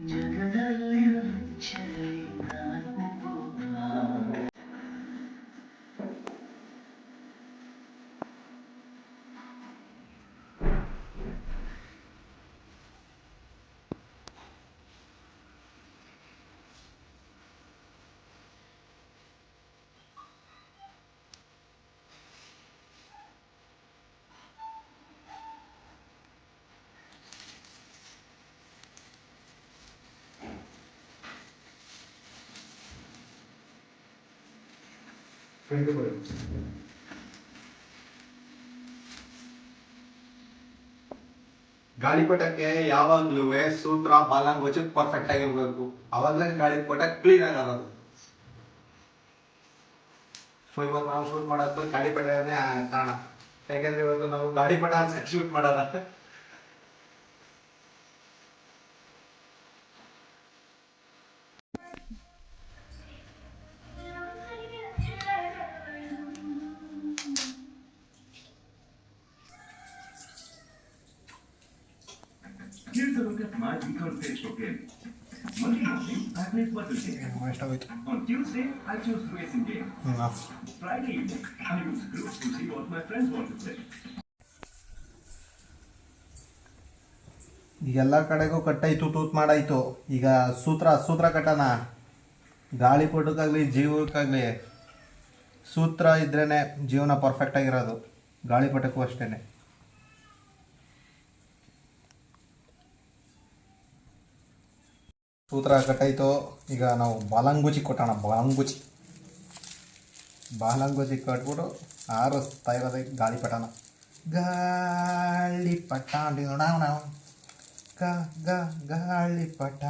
Never love you, ಗಾಳಿಪಟಕ್ಕೆ ಯಾವಾಗ್ಲೂ ಸೂತ್ರ, ಬಾಲಂಗ್ perfect ಆಗಿರ್ಬೇಕು ಅವಾಗಲೇ ಗಾಳಿಪಟ ಕ್ಲೀನ್ ಆಗೋದು. ಸೊ ಇವಾಗ ನಾವು ಶೂಟ್ ಮಾಡೋದು ಗಾಳಿಪಟನೇ ಕಾರಣ ಯಾಕಂದ್ರೆ ಇವತ್ತು ನಾವು ಗಾಳಿಪಟ ಶೂಟ್ ಮಾಡೋದ my Facebook game. Monday morning, I play puzzle game. On Tuesday, I choose racing game. Friday evening, I use groups to see what my friends want to play. ಈಗೆಲ್ಲ ಕಡೆಗೂ ಕಟ್ಟಾಯ್ತು ತೂತ್ ಮಾಡಾಯ್ತು ಈಗ ಸೂತ್ರ ಸೂತ್ರ ಕಟ್ಟಣ ಗಾಳಿಪಟಕ್ಕಾಗಲಿ ಜೀವಕ್ಕಾಗಲಿ ಸೂತ್ರ ಇದ್ರೇ ಜೀವನ ಪರ್ಫೆಕ್ಟ್ ಆಗಿರೋದು ಗಾಳಿಪಟಕ್ಕೂ ಅಷ್ಟೇ ಸೂತ್ರ ಕಟ್ಟಾಯಿತು ಈಗ ನಾವು ಬಾಲಂಗುಚಿ ಕೊಟ್ಟೋಣ, ಬಾಲಂಗುಚಿ. ಬಾಲಂಗುಚಿ ಕಟ್ಬಿಟ್ಟು ಆರಿಸ್ತಾ ಇರೋದೇ ಗಾಳಿಪಟನ ಗಾಳಿಪಟ ಅಂತೀವಿ ನೋಡ ನಾವು ಗ ಗ ಗಾಳಿಪಟ